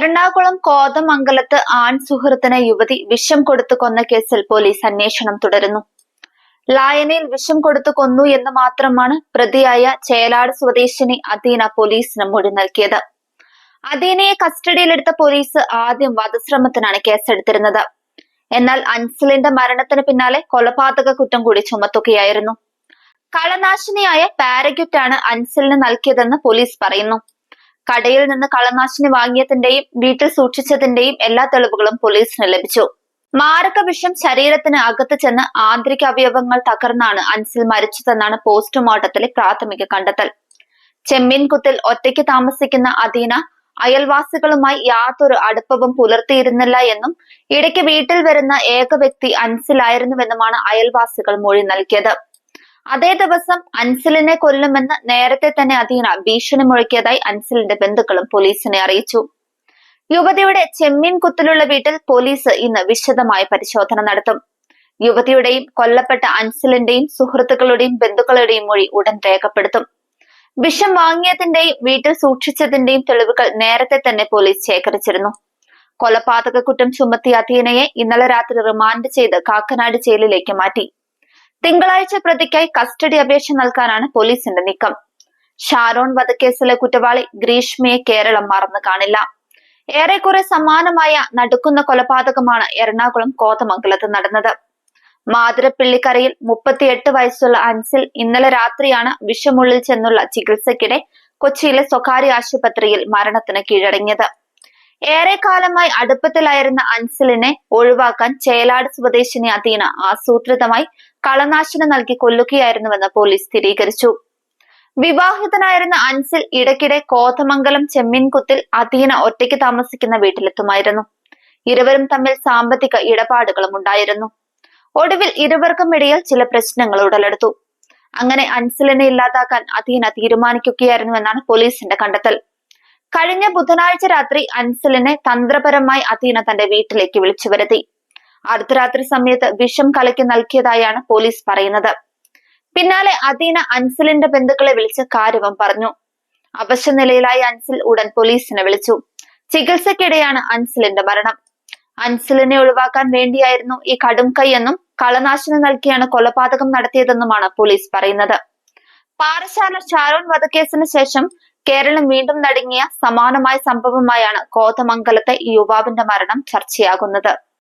എറണാകുളം കോതമംഗലത്ത് ആൺ സുഹൃത്തിന് യുവതി വിഷം കൊടുത്തു കൊന്ന കേസിൽ പോലീസ് അന്വേഷണം തുടരുന്നു. ലായനയിൽ വിഷം കൊടുത്തു കൊന്നു എന്ന് മാത്രമാണ് പ്രതിയായ ചേലാട് സ്വദേശിനി അദീന പോലീസിന് മൊഴി നൽകിയത്. അദീനയെ കസ്റ്റഡിയിലെടുത്ത പോലീസ് ആദ്യം വധശ്രമത്തിനാണ് കേസെടുത്തിരുന്നത്. എന്നാൽ അൻസലിന്റെ മരണത്തിന് പിന്നാലെ കൊലപാതക കുറ്റം കൂടി ചുമത്തുകയായിരുന്നു. കളനാശിനിയായ പാരഗ്യൂറ്റാണ് അൻസലിന് നൽകിയതെന്ന് പോലീസ് പറയുന്നു. കടയിൽ നിന്ന് കളനാശിനി വാങ്ങിയതിന്റെയും വീട്ടിൽ സൂക്ഷിച്ചതിന്റെയും എല്ലാ തെളിവുകളും പോലീസിന് ലഭിച്ചു. മാരക വിഷം ശരീരത്തിന് അകത്ത് ചെന്ന് ആന്തരിക അവയവങ്ങൾ തകർന്നാണ് അൻസിൽ മരിച്ചതെന്നാണ് പോസ്റ്റ്മോർട്ടത്തിലെ പ്രാഥമിക കണ്ടെത്തൽ. ചെമ്മീൻകുത്തിൽ ഒറ്റയ്ക്ക് താമസിക്കുന്ന അദീന അയൽവാസികളുമായി യാതൊരു അടുപ്പവും പുലർത്തിയിരുന്നില്ല എന്നും ഇടയ്ക്ക് വീട്ടിൽ വരുന്ന ഏക വ്യക്തി അൻസിലായിരുന്നുവെന്നുമാണ് അയൽവാസികൾ മൊഴി നൽകിയത്. അതേ ദിവസം അൻസലിനെ കൊല്ലുമെന്ന് നേരത്തെ തന്നെ അധീന ഭീഷണി മുഴക്കിയതായി അൻസലിന്റെ ബന്ധുക്കളും പോലീസിനെ അറിയിച്ചു. യുവതിയുടെ ചെമ്മീൻ കുത്തിലുള്ള വീട്ടിൽ പോലീസ് ഇന്ന് വിശദമായ പരിശോധന നടത്തും. യുവതിയുടെയും കൊല്ലപ്പെട്ട അൻസലിന്റെയും സുഹൃത്തുക്കളുടെയും ബന്ധുക്കളുടെയും മൊഴി ഉടൻ രേഖപ്പെടുത്തും. വിഷം വാങ്ങിയതിന്റെയും വീട്ടിൽ സൂക്ഷിച്ചതിന്റെയും തെളിവുകൾ നേരത്തെ തന്നെ പോലീസ് ശേഖരിച്ചിരുന്നു. കൊലപാതക കുറ്റം ചുമത്തിയ അധീനയെ ഇന്നലെ രാത്രി റിമാൻഡ് ചെയ്ത് കാക്കനാട് ജയിലിലേക്ക് മാറ്റി. തിങ്കളാഴ്ച പ്രതിക്കായി കസ്റ്റഡി അപേക്ഷ നൽകാനാണ് പോലീസിന്റെ നീക്കം. ഷാരോൺ വധക്കേസിലെ കുറ്റവാളി ഗ്രീഷ്മയെ കേരളം മറന്നു കാണില്ല. ഏറെക്കുറെ സമാനമായ നടുക്കുന്ന കൊലപാതകമാണ് എറണാകുളം കോതമംഗലത്ത് നടന്നത്. മാതിരപ്പിള്ളിക്കരയിൽ മുപ്പത്തിയെട്ട് വയസ്സുള്ള അൻസിൽ ഇന്നലെ രാത്രിയാണ് വിഷമുള്ളിൽ ചെന്നുള്ള ചികിത്സയ്ക്കിടെ കൊച്ചിയിലെ സ്വകാര്യ ആശുപത്രിയിൽ മരണത്തിന് കീഴടങ്ങിയത്. ഏറെക്കാലമായി അടുപ്പത്തിലായിരുന്ന അൻസിലിനെ ഒഴിവാക്കാൻ ചേലാട് സ്വദേശിനി അതീന ആസൂത്രിതമായി കളനാശനം നൽകി കൊല്ലുകയായിരുന്നുവെന്ന് പോലീസ് സ്ഥിരീകരിച്ചു. വിവാഹിതനായിരുന്ന അൻസിൽ ഇടയ്ക്കിടെ കോതമംഗലം ചെമ്മീൻകുത്തിൽ അധീന ഒറ്റയ്ക്ക് താമസിക്കുന്ന വീട്ടിലെത്തുമായിരുന്നു. ഇരുവരും തമ്മിൽ സാമ്പത്തിക ഇടപാടുകളും ഉണ്ടായിരുന്നു. ഒടുവിൽ ഇരുവർക്കും ഇടയിൽ ചില പ്രശ്നങ്ങൾ ഉടലെടുത്തു. അങ്ങനെ അൻസിലിനെ ഇല്ലാതാക്കാൻ അധീന തീരുമാനിക്കുകയായിരുന്നു എന്നാണ് പോലീസിന്റെ കണ്ടെത്തൽ. കഴിഞ്ഞ ബുധനാഴ്ച രാത്രി അൻസലിനെ തന്ത്രപരമായി അതീന തന്റെ വീട്ടിലേക്ക് വിളിച്ചു വരുത്തി. അർദ്ധരാത്രി സമയത്ത് വിഷം കലക്കി നൽകിയതായാണ് പോലീസ് പറയുന്നത്. പിന്നാലെ അതീന അൻസലിന്റെ ബന്ധുക്കളെ വിളിച്ച് കാര്യവും പറഞ്ഞു. അവശ്യ അവശനിലയിലായ അൻസിൽ ഉടൻ പോലീസിനെ വിളിച്ചു. ചികിത്സക്കിടെയാണ് അൻസിലിന്റെ മരണം. അൻസിലിനെ ഒഴിവാക്കാൻ വേണ്ടിയായിരുന്നു ഈ കടും കൈയെന്നും കളനാശിനി നൽകിയാണ് കൊലപാതകം നടത്തിയതെന്നുമാണ് പോലീസ് പറയുന്നത്. പാറശാല ഷാരോൺ വധക്കേസിന് ശേഷം കേരളം വീണ്ടും നടുങ്ങിയ സമാനമായ സംഭവമായാണ് കോതമംഗലത്തെ യുവാവിന്റെ മരണം ചർച്ചയാകുന്നത്